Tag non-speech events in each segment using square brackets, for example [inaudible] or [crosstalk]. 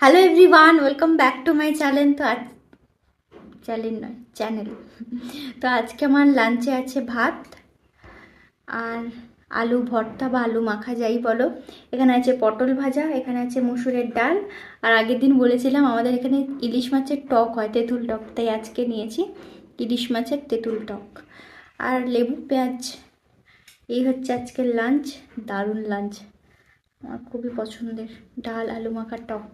Hello everyone welcome back to my channel তো আজ channel নয় চ্যানেল তো আজকে আমার লাঞ্চে আছে ভাত আর আলু ভর্তা বা আলু মাখা, যাই বলো। এখানে আছে পটল ভাজা, এখানে আছে মুসুরের ডাল। আর আগের দিন বলেছিলাম আমাদের এখানে ইলিশ মাছের টক হয়, তেঁতুল টক। তাই আজকে নিয়েছি ইলিশ মাছের তেঁতুল টক। আর লেবু, পেঁয়াজ, এই হচ্ছে আজকের লাঞ্চ দারুণ লাঞ্চ আমার খুবই পছন্দের ডাল, আলু মাখা টক।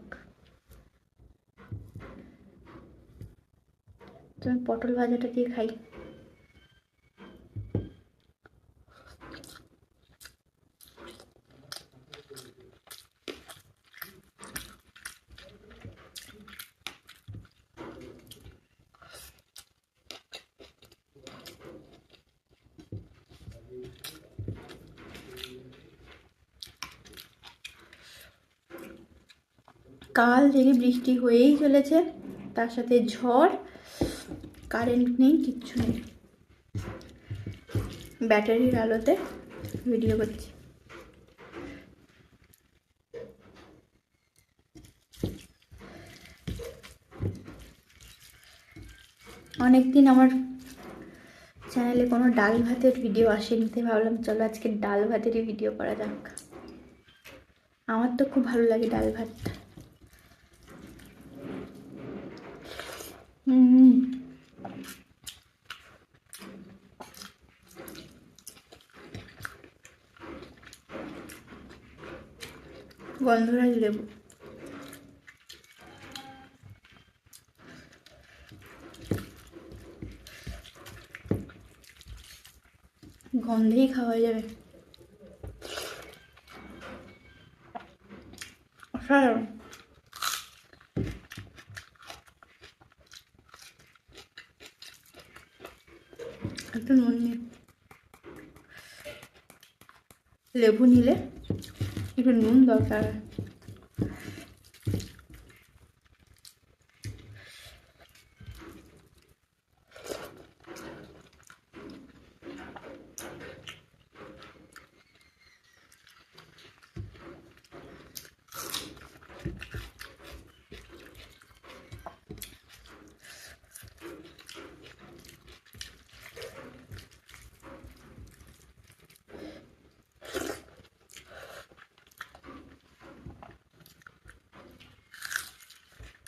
তুমি পটল ভাজাটা দিয়ে খাই। কাল থেকে বৃষ্টি হয়েই চলেছে তার সাথে ঝড় কারেন্ট নেই, কিচ্ছু নেই। ব্যাটারির আলোতে ভিডিও করছি। অনেকদিন আমার চ্যানেলে কোনো ডাল ভাতের ভিডিও আসেনি, তাই ভাবলাম চলো আজকে ডাল ভাতেরই ভিডিও করা যাক। আমার তো খুব ভালো লাগে ডাল ভাত। হুম গন্ধরাজ লেবু গন্ধেই খাওয়া যাবে অসাধারণ একটু নুন নিয়ে লেবু নিলে একটু নুন দরকার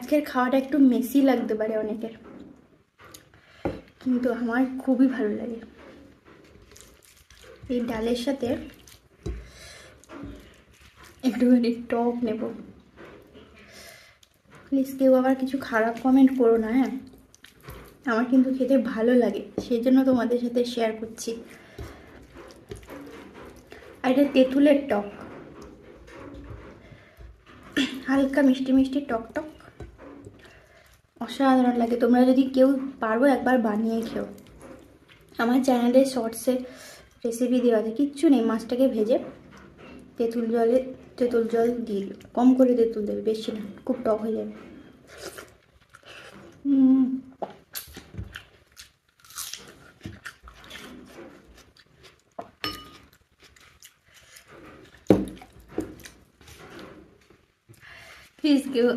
আজকের খাওয়াটা একটু মেসি লাগতে পারে অনেকের। কিন্তু আমার খুবই ভালো লাগে। এই ডালের সাথে একটুখানি টক নেব। প্লিজ কেউ আবার কিছু খারাপ কমেন্ট করো না হ্যাঁ? আমার কিন্তু খেতে ভালো লাগে সেই জন্য তোমাদের সাথে শেয়ার করছি। আর এটা তেঁতুলের টক। হালকা মিষ্টি মিষ্টি টক টক। অসাধারণ লাগে। তোমরা যদি কেউ পারো একবার বানিয়ে খেও। আমার চ্যানেলে শর্টসে রেসিপি দেওয়া আছে। কিচ্ছু নেই। মাছটাকে ভেজে তেঁতুল জলে, তেঁতুল জল দিয়ে কম করে তেঁতুল দেবে, বেশি না। খুব টক হয়ে যাবে। প্লিজ কেউ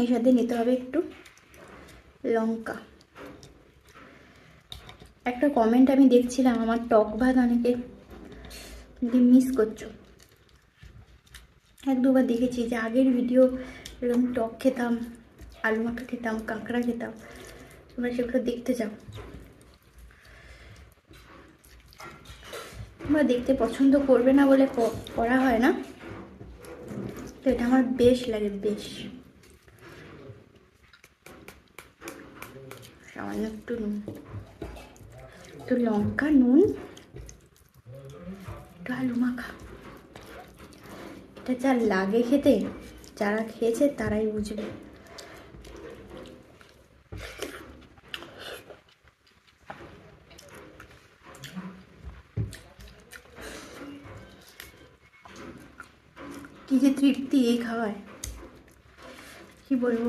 এর সাথে নিতে হবে একটু লঙ্কা। একটা কমেন্ট আমি দেখছিলাম, আমার টক ভাত অনেকে মিস করছ। এক দুবার দেখেছি যে আগের ভিডিও এরকম টক খেতাম, আলু মাখা খেতাম, কাঁকড়া খেতাম, তোমরা সেগুলো দেখতে যাও। তোমরা দেখতে পছন্দ করবে না বলে করা হয় না। তো এটা আমার বেশ লাগে, বেশ। সামান্য একটু নুন। একটু লঙ্কা, নুন। একটু আলু মাখা। এটা যা লাগে খেতে, যারা খেয়েছে তারাই বুঝবে। কি যে তৃপ্তি এই খাওয়ায় কি বলব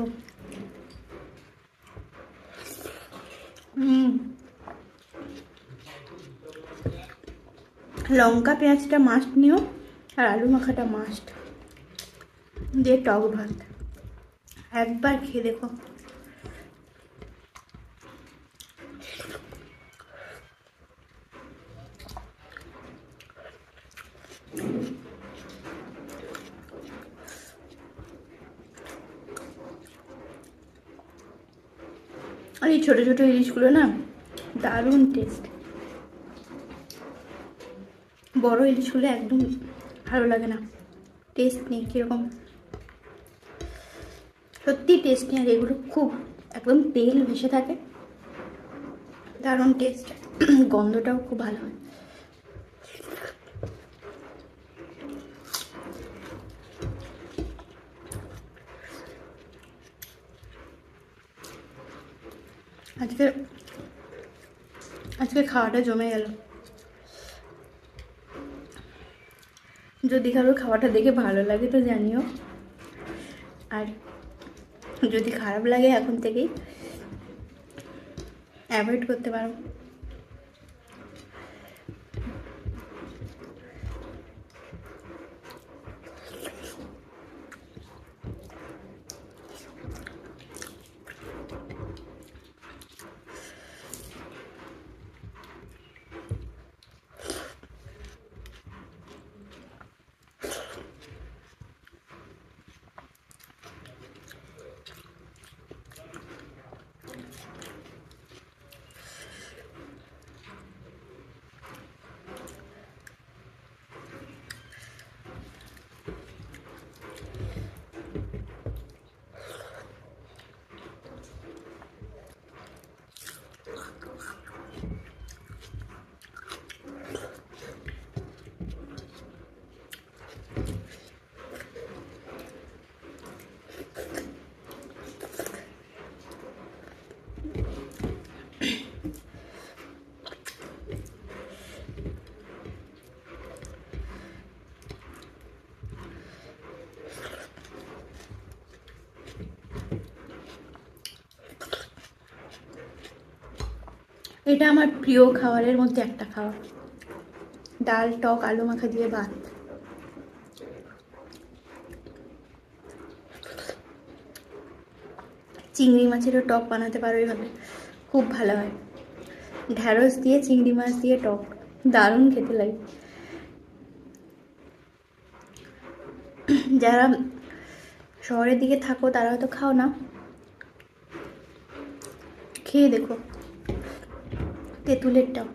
হুম লঙ্কা পেঁয়াজটা মাস্ট নিও আর আলু মাখাটা মাস্ট দিয়ে টক ভাত। একবার খেয়ে দেখো। আর এই ছোটো ছোটো ইলিশগুলো না, দারুণ টেস্ট বড় ইলিশ হলে একদম ভালো লাগে না। টেস্ট নেই, কীরকম? সত্যি টেস্ট নেই, আর এগুলো খুব একদম তেল ভেসে থাকে। দারুণ টেস্ট [clears throat] গন্ধটাও খুব ভালো হয়। আজকে আজকে খাওয়াটা জমে গেল। যদি কারোর খাওয়াটা দেখে ভালো লাগে তো জানিও। আর যদি খারাপ লাগে এখন থেকেই অ্যাভয়েড করতে পারো। এটা আমার প্রিয় খাবারের মধ্যে একটা খাবার। ডাল, টক, আলু মাখা দিয়ে ভাত। চিংড়ি মাছেরও টক বানাতে পারো এইভাবে খুব ভালো হয়। ঢ্যাঁড়স দিয়ে, চিংড়ি মাছ দিয়ে টক। দারুণ খেতে লাগে। যারা শহরের দিকে থাকো, তারা হয়তো খাও না। খেয়ে দেখো। তেঁতুলের টক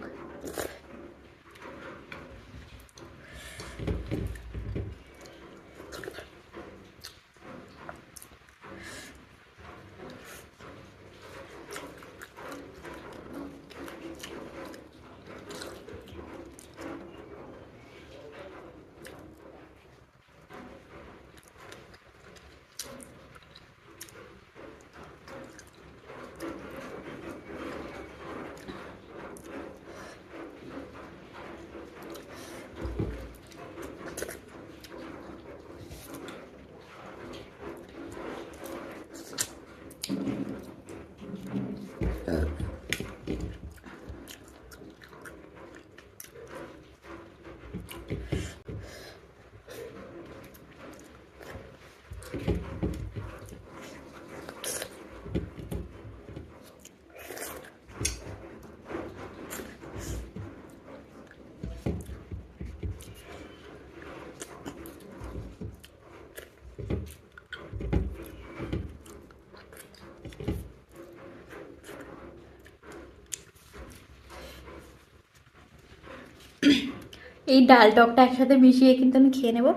এই ডাল টকটা একসাথে মিশিয়ে কিন্তু আমি খেয়ে নেব।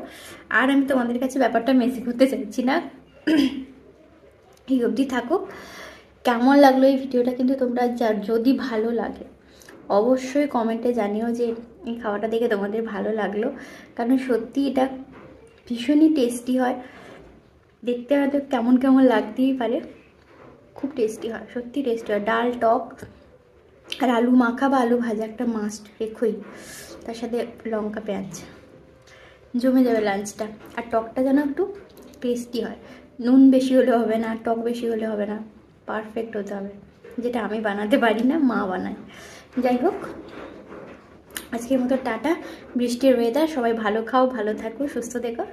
আর আমি তোমাদের কাছে ব্যাপারটা মেসি করতে চাইছি না। [clears throat] এই অবধি থাকুক। কেমন লাগল এই ভিডিওটা কিন্তু তোমরা যা, যদি ভালো লাগে, অবশ্যই কমেন্টে জানিও যে এই খাওয়াটা দেখে তোমাদের ভালো লাগল। কারণ সত্যি এটা ভীষণই টেস্টি হয়। দেখতে হয়তো কেমন কেমন লাগতেই পারে। খুব টেস্টি হয়, সত্যি টেস্টি হয়। ডাল, টক আর আলু মাখা বা আলু ভাজা একটা মাস্ট রেখোই তার সাথে লঙ্কা, পেঁয়াজ। জমে যাবে লাঞ্চটা আর টকটা যেন একটু টেস্টি হয়। নুন বেশি হলে হবে না, টক বেশি হলে হবে না। পারফেক্ট হতে হবে। যেটা আমি বানাতে পারি না, মা বানায়। যাই হোক, আজকের মতো টাটা। বৃষ্টির ওয়েদার সবাই ভালো খাও, ভালো থাকো, সুস্থ থেকো।